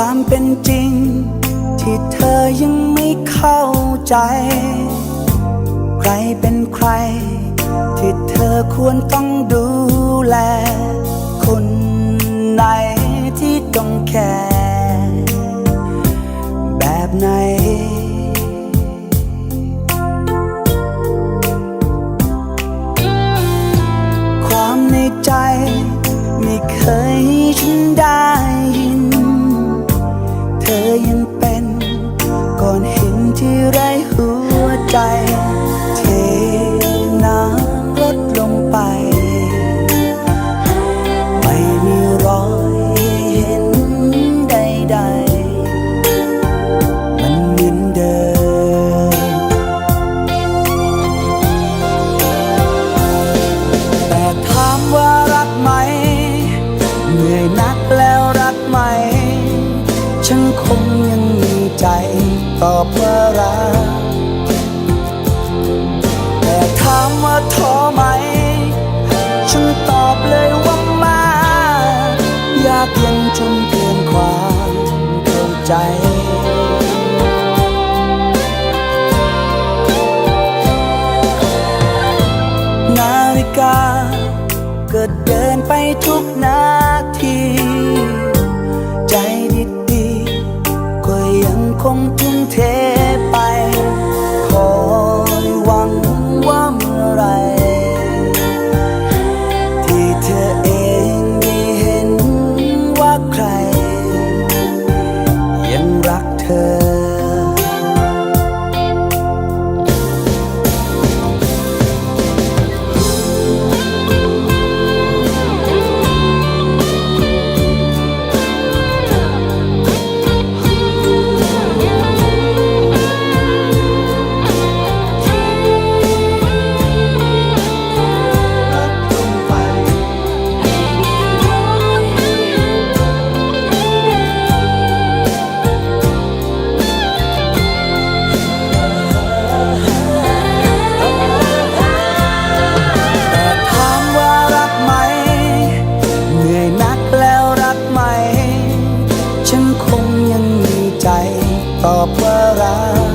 ความเป็นจริง ที่เธอยังไม่เข้าใจ ใครเป็นใคร ที่เธอควรต้องดูแล คนไหนที่ต้องแคร์แบบไหน ความในใจ ไม่เคยฉันได้ แล้วรักไหม ฉันคงยังมีใจตอบว่ารัก แต่ถามว่าท้อไหม ฉันตอบเลยว่าไมา อยากเย็นจนเกินความเข้าใจนาฬิกา ก็เดินไปทุกนาที ใจดีๆก็ยังคงทุ่มเทไปคอยหวังว่าเมื่อไร ที่เธอเองได้เห็นว่าใคร ยังรักเธอ ตอบว่ารัก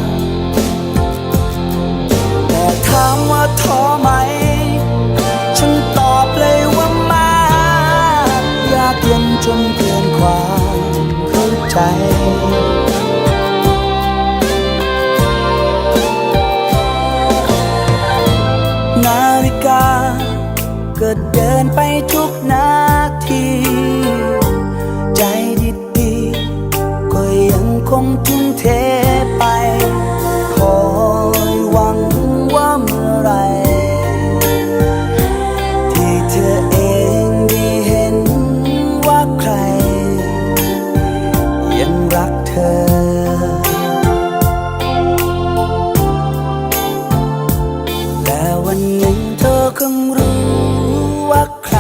แต่ถามว่าท้อไหม ฉันตอบเลยว่ามากอยากเย็นจนเกินความเข้าใจนาฬิกาก็เดินไปทุกนาที คงทุ่มเทไป คอยหวังว่าเมื่อไรที่เธอเองได้เห็นว่าใคร ยังรักเธอ แต่วันหนึ่งเธอคงรู้ว่าใคร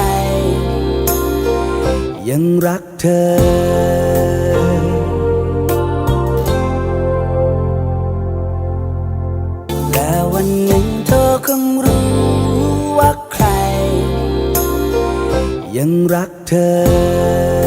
ยังรักเธอ ยังรักเธอ